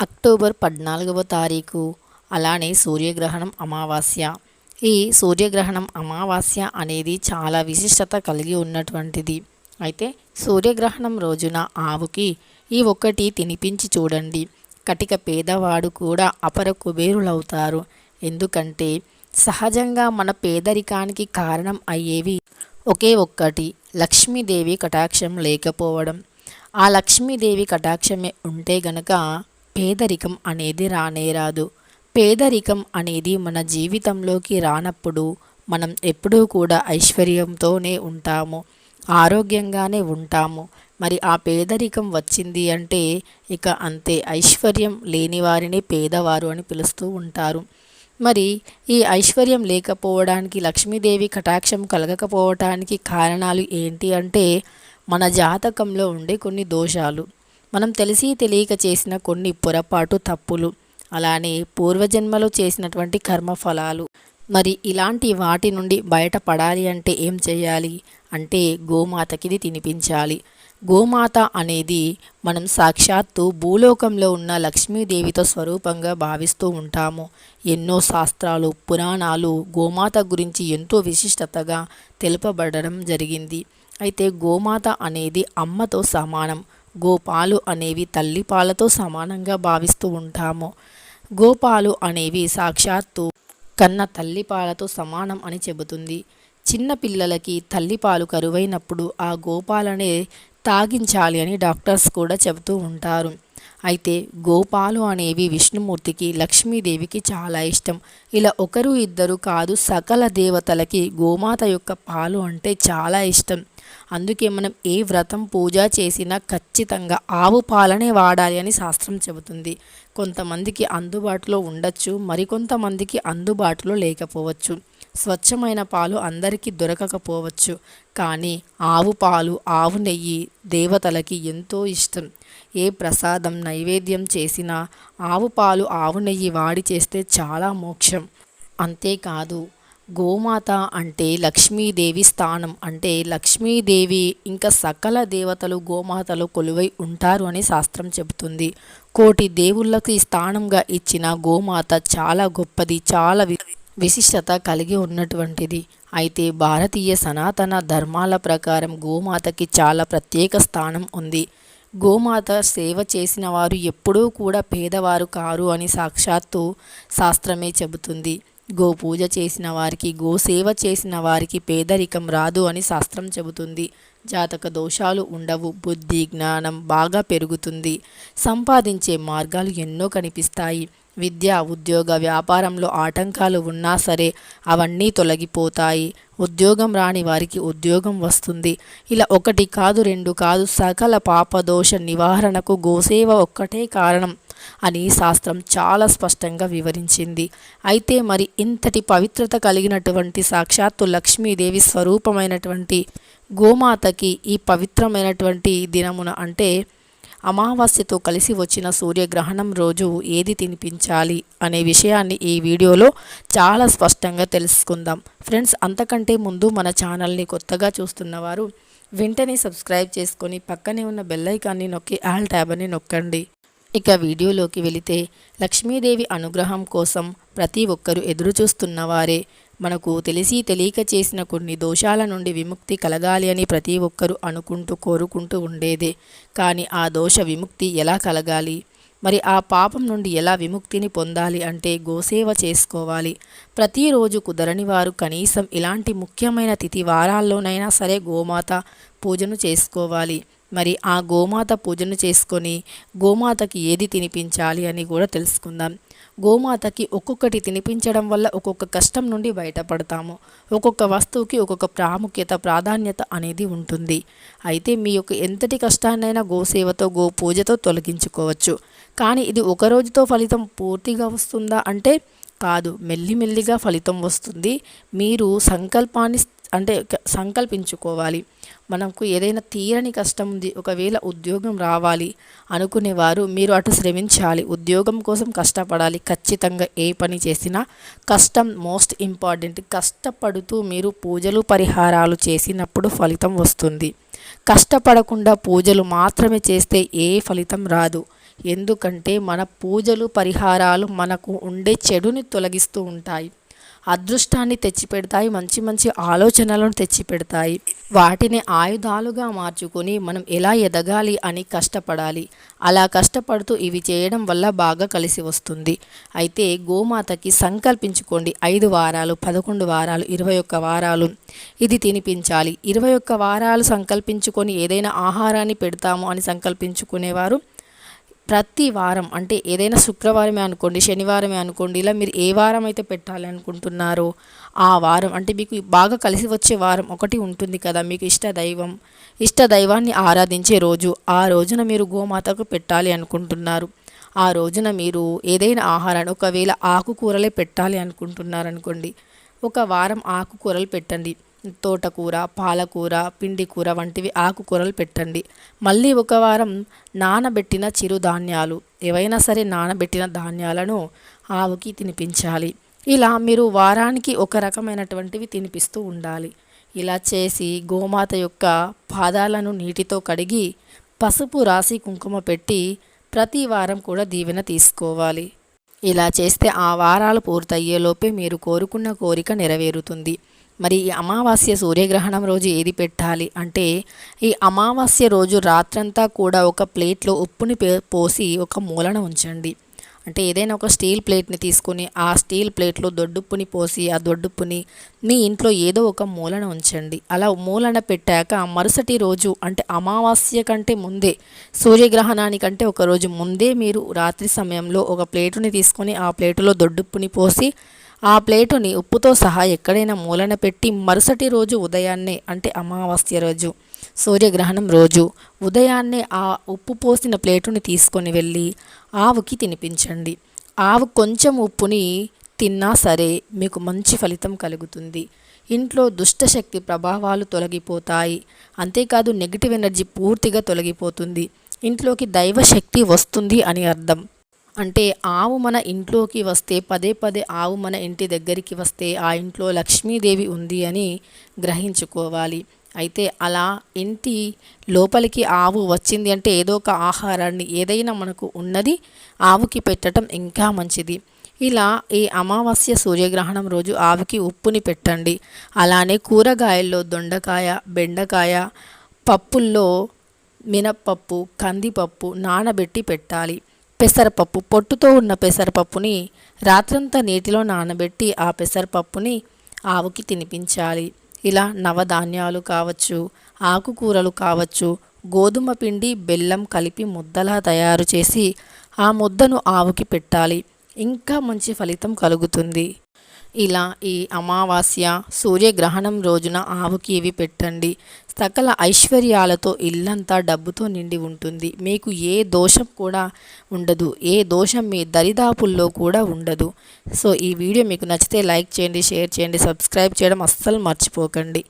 October పద్నాలుగవ తారీఖు. అలానే సూర్యగ్రహణం అమావాస్య. ఈ సూర్యగ్రహణం అమావాస్య అనేది చాలా విశిష్టత కలిగి ఉన్నటువంటిది. అయితే సూర్యగ్రహణం రోజున ఆవుకి ఈ ఒక్కటి తినిపించి చూడండి. కటిక పేదవాడు కూడా అపర కుబేరులవుతారు. ఎందుకంటే సహజంగా మన పేదరికానికి కారణం అయ్యేవి ఒకే ఒక్కటి లక్ష్మీదేవి కటాక్షం లేకపోవడం. ఆ లక్ష్మీదేవి కటాక్షమే ఉంటే గనక పేదరికం అనేది రానే రాదు పేదరికం అనేది మన జీవితంలోకి రానప్పుడు మనం ఎప్పుడూ కూడా ఐశ్వర్యంతోనే ఉంటాము. ఆరోగ్యంగానే ఉంటాము. మరి ఆ పేదరికం వచ్చింది అంటే ఇక అంతే. ఐశ్వర్యం లేని వారిని పేదవారు అని పిలుస్తూ ఉంటారు. మరి ఈ ఐశ్వర్యం లేకపోవడానికి లక్ష్మీదేవి కటాక్షం కలగకపోవటానికి కారణాలు ఏంటి అంటే మన జాతకంలో ఉండే కొన్ని దోషాలు. మనం తెలిసి తెలియక చేసిన కొన్ని పొరపాటు తప్పులు అలానే పూర్వజన్మలో చేసినటువంటి కర్మఫలాలు. మరి ఇలాంటి వాటి నుండి బయటపడాలి అంటే ఏం చేయాలి? అంటే గోమాతకి ఇది తినిపించాలి. గోమాత అనేది మనం సాక్షాత్తు భూలోకంలో ఉన్న లక్ష్మీదేవితో స్వరూపంగా భావిస్తూ ఉంటాము. ఎన్నో శాస్త్రాలు పురాణాలు గోమాత గురించి ఎంతో విశిష్టతగా తెలుపబడడం జరిగింది. అయితే గోమాత అనేది అమ్మతో సమానం. గోపాలు అనేవి తల్లిపాలతో సమానంగా భావిస్తూ ఉంటాము. గోపాలు అనేవి సాక్షాత్తు కన్న తల్లిపాలతో సమానం అని చెబుతుంది. చిన్న పిల్లలకి తల్లిపాలు కరువైనప్పుడు ఆ గోపాలనే తాగించాలి అని డాక్టర్స్ కూడా చెబుతూ ఉంటారు. అయితే గోపాలు అనేవి విష్ణుమూర్తికి లక్ష్మీదేవికి చాలా ఇష్టం. ఇలా ఒకరు ఇద్దరు కాదు సకల దేవతలకి గోమాత యొక్క పాలు అంటే చాలా ఇష్టం. అందుకే మనం ఏ వ్రతం పూజ చేసినా ఖచ్చితంగా ఆవు పాలనే వాడాలి అని శాస్త్రం చెబుతుంది. కొంతమందికి అందుబాటులో ఉండొచ్చు మరికొంతమందికి అందుబాటులో లేకపోవచ్చు. స్వచ్ఛమైన పాలు అందరికీ దొరకకపోవచ్చు. కానీ ఆవు పాలు ఆవు నెయ్యి దేవతలకి ఎంతో ఇష్టం. ఏ ప్రసాదం నైవేద్యం చేసినా ఆవు పాలు ఆవు నెయ్యి వాడి చేస్తే చాలా మోక్షం. అంతేకాదు గోమాత అంటే లక్ష్మీదేవి స్థానం. అంటే లక్ష్మీదేవి ఇంకా సకల దేవతలు గోమాతలు కొలువై ఉంటారు అని శాస్త్రం చెబుతుంది. కోటి దేవుళ్ళకి స్థానంగా ఇచ్చిన గోమాత చాలా గొప్పది చాలా విశిష్టత కలిగి ఉన్నటువంటిది. అయితే భారతీయ సనాతన ధర్మాల ప్రకారం గోమాతకి చాలా ప్రత్యేక స్థానం ఉంది. గోమాత సేవ చేసిన వారు ఎప్పుడూ కూడా పేదవారు కారు అని సాక్షాత్తు శాస్త్రమే చెబుతుంది. గో పూజ చేసిన వారికి గో సేవ చేసిన వారికి పేదరికం రాదు అని శాస్త్రం చెబుతుంది. జాతక దోషాలు ఉండవు బుద్ధి జ్ఞానం బాగా పెరుగుతుంది. సంపాదించే మార్గాలు ఎన్నో కనిపిస్తాయి. విద్య ఉద్యోగ వ్యాపారంలో ఆటంకాలు ఉన్నా సరే అవన్నీ తొలగిపోతాయి. ఉద్యోగం రాని వారికి ఉద్యోగం వస్తుంది. ఇలా ఒకటి కాదు రెండు కాదు సకల పాపదోష నివారణకు గోసేవ ఒక్కటే కారణం అని శాస్త్రం చాలా స్పష్టంగా వివరించింది. అయితే మరి ఇంతటి పవిత్రత కలిగినటువంటి సాక్షాత్తు లక్ష్మీదేవి స్వరూపమైనటువంటి గోమాతకి ఈ పవిత్రమైనటువంటి దినమున అంటే అమావాస్యతో కలిసి వచ్చిన సూర్యగ్రహణం రోజు ఏది తినిపించాలి అనే విషయాన్ని ఈ వీడియోలో చాలా స్పష్టంగా తెలుసుకుందాం. ఫ్రెండ్స్ అంతకంటే ముందు మన ఛానల్ని కొత్తగా చూస్తున్నవారు వెంటనే సబ్స్క్రైబ్ చేసుకొని పక్కనే ఉన్న బెల్లైకాన్ని నొక్కి ఆల్ ట్యాబ్ అని నొక్కండి. ఇక వీడియోలోకి వెళితే లక్ష్మీదేవి అనుగ్రహం కోసం ప్రతి ఒక్కరూ ఎదురుచూస్తున్నవారే మనకు తెలిసి తెలియక చేసిన కొన్ని దోషాల నుండి విముక్తి కలగాలి అని ప్రతి ఒక్కరూ అనుకుంటూ కోరుకుంటూ ఉండేదే. కానీ ఆ దోష విముక్తి ఎలా కలగాలి? మరి ఆ పాపం నుండి ఎలా విముక్తిని పొందాలి అంటే గోసేవ చేసుకోవాలి. ప్రతిరోజు కుదరని వారు కనీసం ఇలాంటి ముఖ్యమైన తిథి వారాల్లోనైనా సరే గోమాత పూజను చేసుకోవాలి. మరి ఆ గోమాత పూజను చేసుకొని గోమాతకి ఏది తినిపించాలి అని కూడా తెలుసుకుందాం. గోమాతకి ఒక్కొక్కటి తినిపించడం వల్ల ఒక్కొక్క కష్టం నుండి బయటపడతాము. ఒక్కొక్క వస్తువుకి ఒక్కొక్క ప్రాముఖ్యత ప్రాధాన్యత అనేది ఉంటుంది. అయితే మీ యొక్క ఎంతటి కష్టాన్నైనా గోసేవతో గో పూజతో తొలగించుకోవచ్చు. కానీ ఇది ఒక రోజుతో ఫలితం పూర్తిగా వస్తుందా అంటే కాదు. మెల్లిమెల్లిగా ఫలితం వస్తుంది. మీరు సంకల్పాన్ని అంటే సంకల్పించుకోవాలి. మనకు ఏదైనా తీరని కష్టం ఉంది ఒకవేళ ఉద్యోగం రావాలి అనుకునేవారు మీరు అటు శ్రమించాలి. ఉద్యోగం కోసం కష్టపడాలి. ఖచ్చితంగా ఏ పని చేసినా కష్టం మోస్ట్ ఇంపార్టెంట్. కష్టపడుతూ మీరు పూజలు పరిహారాలు చేసినప్పుడు ఫలితం వస్తుంది. కష్టపడకుండా పూజలు మాత్రమే చేస్తే ఏ ఫలితం రాదు. ఎందుకంటే మన పూజలు పరిహారాలు మనకు ఉండే చెడుని తొలగిస్తూ ఉంటాయి. అదృష్టాన్ని తెచ్చిపెడతాయి మంచి మంచి ఆలోచనలను తెచ్చిపెడతాయి. వాటిని ఆయుధాలుగా మార్చుకొని మనం ఎలా ఎదగాలి అని కష్టపడాలి. అలా కష్టపడుతూ ఇవి చేయడం వల్ల బాగా కలిసి వస్తుంది. అయితే గోమాతకి సంకల్పించుకోండి. ఐదు వారాలు పదకొండు వారాలు ఇరవై ఒక్క వారాలు. ఇది తినిపించాలి. ఇరవై ఒక్క వారాలు సంకల్పించుకొని ఏదైనా ఆహారాన్ని పెడతాము అని సంకల్పించుకునేవారు ప్రతి వారం అంటే ఏదైనా శుక్రవారమే అనుకోండి శనివారమే అనుకోండి ఇలా మీరు ఏ వారం అయితే పెట్టాలి అనుకుంటున్నారో ఆ వారం అంటే మీకు బాగా కలిసి వచ్చే వారం ఒకటి ఉంటుంది కదా మీకు ఇష్ట దైవం ఇష్ట దైవాన్ని ఆరాధించే రోజు ఆ రోజున మీరు గోమాతకు పెట్టాలి అనుకుంటున్నారు. ఆ రోజున మీరు ఏదైనా ఆహారాన్ని ఒకవేళ ఆకుకూరలే పెట్టాలి అనుకుంటున్నారు అనుకోండి ఒక వారం ఆకుకూరలు పెట్టండి. తోటకూర పాలకూర పిండి కూర వంటివి ఆకుకూరలు పెట్టండి. మళ్ళీ ఒక వారం నానబెట్టిన చిరుధాన్యాలు ఏవైనా సరే నానబెట్టిన ధాన్యాలను ఆవుకి తినిపించాలి. ఇలా మీరు వారానికి ఒక రకమైనటువంటివి తినిపిస్తూ ఉండాలి. ఇలా చేసి గోమాత యొక్క పాదాలను నీటితో కడిగి పసుపు రాసి కుంకుమ పెట్టి ప్రతి వారం కూడా దీవెన తీసుకోవాలి. ఇలా చేస్తే ఆ వారాలు పూర్తయ్యేలోపే మీరు కోరుకున్న కోరిక నెరవేరుతుంది. మరి ఈ అమావాస్య సూర్యగ్రహణం రోజు ఏది పెట్టాలి అంటే ఈ అమావాస్య రోజు రాత్రంతా కూడా ఒక ప్లేట్లో ఉప్పుని పోసి ఒక మూలన ఉంచండి. అంటే ఏదైనా ఒక స్టీల్ ప్లేట్ని తీసుకొని ఆ స్టీల్ ప్లేట్లో దొడ్డుప్పుని పోసి ఆ దొడ్డుప్పుని మీ ఇంట్లో ఏదో ఒక మూలన ఉంచండి. అలా మూలన పెట్టాక మరుసటి రోజు అంటే అమావాస్య కంటే ముందే సూర్యగ్రహణానికంటే ఒక రోజు ముందే మీరు రాత్రి సమయంలో ఒక ప్లేటుని తీసుకొని ఆ ప్లేటులో దొడ్డుప్పుని పోసి ఆ ప్లేటుని ఉప్పుతో సహా ఎక్కడైనా మూలన పెట్టి మరుసటి రోజు ఉదయాన్నే అంటే అమావాస్య రోజు సూర్యగ్రహణం రోజు ఉదయాన్నే ఆ ఉప్పు పోసిన ప్లేటుని తీసుకొని వెళ్ళి ఆవుకి తినిపించండి. ఆవు కొంచెం ఉప్పుని తిన్నా సరే మీకు మంచి ఫలితం కలుగుతుంది. ఇంట్లో దుష్టశక్తి ప్రభావాలు తొలగిపోతాయి. అంతేకాదు నెగిటివ్ ఎనర్జీ పూర్తిగా తొలగిపోతుంది. ఇంట్లోకి దైవశక్తి వస్తుంది అని అర్థం. అంటే ఆవు మన ఇంట్లోకి వస్తే పదే పదే ఆవు మన ఇంటి దగ్గరికి వస్తే ఆ ఇంట్లో లక్ష్మీదేవి ఉంది అని గ్రహించుకోవాలి. అయితే అలా ఇంటి లోపలికి ఆవు వచ్చింది అంటే ఏదో ఒక ఆహారాన్ని ఏదైనా మనకు ఉన్నది ఆవుకి పెట్టడం ఇంకా మంచిది. ఇలా ఈ అమావాస్య సూర్యగ్రహణం రోజు ఆవుకి ఉప్పుని పెట్టండి. అలానే కూరగాయల్లో దొండకాయ బెండకాయ పప్పుల్లో మినప్పప్పు కందిపప్పు నానబెట్టి పెట్టాలి. పెసరపప్పు పొట్టుతో ఉన్న పెసరపప్పుని రాత్రంతా నీటిలో నానబెట్టి ఆ పెసరపప్పుని ఆవుకి తినిపించాలి. ఇలా నవధాన్యాలు కావచ్చు ఆకుకూరలు కావచ్చు గోధుమ పిండి బెల్లం కలిపి ముద్దలా తయారు చేసి ఆ ముద్దను ఆవుకి పెట్టాలి. ఇంకా మంచి ఫలితం కలుగుతుంది. ఇలా ఈ అమావాస్య సూర్యగ్రహణం రోజున ఆవుకి ఇవి పెట్టండి. సకల ఐశ్వర్యాలతో ఇల్లంతా డబ్బుతో నిండి ఉంటుంది. మీకు ఏ దోషం కూడా ఉండదు. ఏ దోషం మీ దరిదాపుల్లో కూడా ఉండదు. సో ఈ వీడియో మీకు నచ్చితే లైక్ చేయండి షేర్ చేయండి సబ్స్క్రైబ్ చేయడం అస్సలు మర్చిపోకండి.